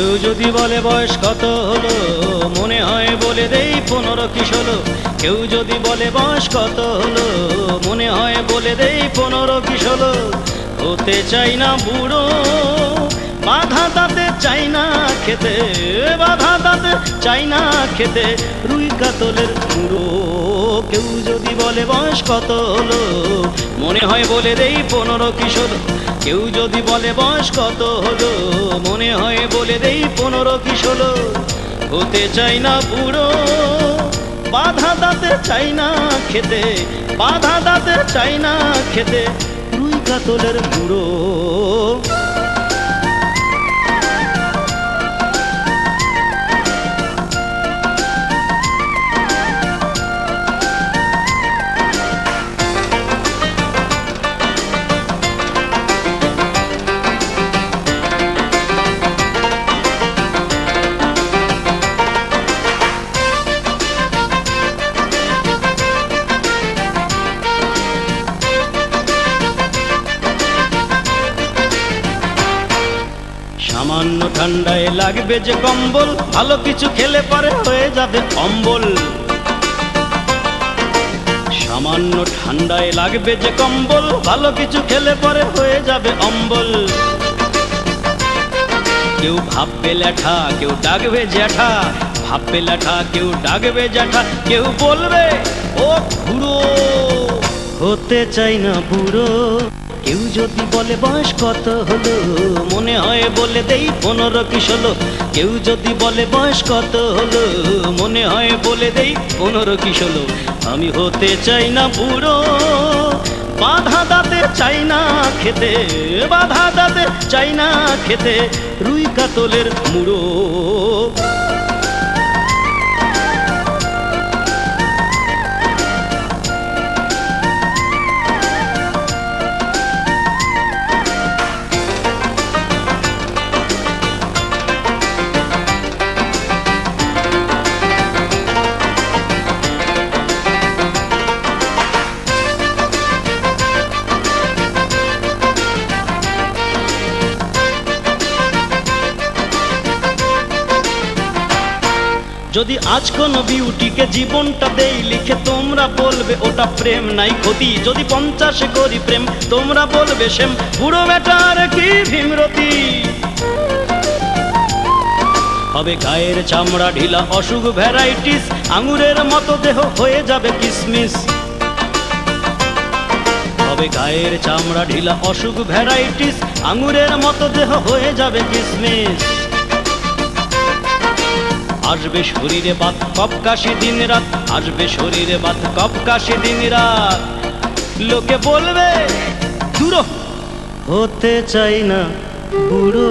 যদি বলে বয়স কত হলো, মনে হয় বলে দেই পনেরো কি ষোলো। কেউ যদি বলে বয়স কত হলো, মনে হয় বলে দেই পনেরো কি ষোলো। হতে চাই না বুড়ো, বাধা তাতে চাই না খেতে, বাধা তাতে চাই না খেতে। রুই কাতলের পুরো কেউ যদি বলে বয়স কত হলো মনে হয় বলে দেই পনেরো কি ষোলো। কেউ যদি বলে বয়স কত হলো, মনে হয় বলে দেই পনেরো কি ষোলো। হতে চাই না বুড়ো, বাধা দাতে চাই না খেতে। বাধা দাতে চাই না খেতে। রুই কাতলের বুড়ো সামান্য ঠান্ডায় লাগবে যে কম্বল, ভালো কিছু খেলে পরে হয়ে যাবে অম্বল। সামান্য ঠান্ডায় লাগবে যে কম্বল, ভালো কিছু খেলে পরে হয়ে যাবে অম্বল। কেউ ভাববে ল্যাঠা, কেউ ডাকবে জ্যাঠা, ভাববে ল্যাঠা, কেউ ডাকবে জ্যাঠা, কেউ বলবে, ও খুড়ো, হতে চাই না বুড়ো। কেউ যদি বলে বয়স কত হলো, মনে হয় বলে দেই পনেরো কি ষোলো। কেউ যদি বলে বয়স কত হলো, মনে হয় বলে দেই পনেরো কি ষোলো। আমি হতে চাই না বুড়ো, বাধা দাতে চাই না খেতে, বাধা দাতে চাই না খেতে, রুই কাতলের মুড়ো। যদি আজ কোন বিউটিকে জীবনটা দেই লিখে, তোমরা বলবে ওটা প্রেম, নাই ক্ষতি। যদি পঞ্চাশে করি প্রেম, তোমরা বলবে সেম বুড়ো বেটার কি ভীমরতি? হবে গায়ের চামড়া ঢিলা, অসুখ ভ্যারাইটিস, আঙুরের মতো দেহ হয়ে যাবে কিসমিস। হবে গায়ের চামড়া ঢিলা, অসুখ ভ্যারাইটিস, আঙুরের মতো দেহ হয়ে যাবে কিসমিস। আসবে শরীরে বাত কপ কাশি দিন রাত। আসবে শরীরে বাত কপ কাশি দিন রাত। লোকে বলবে, দূর হতে চাই না বুড়ো।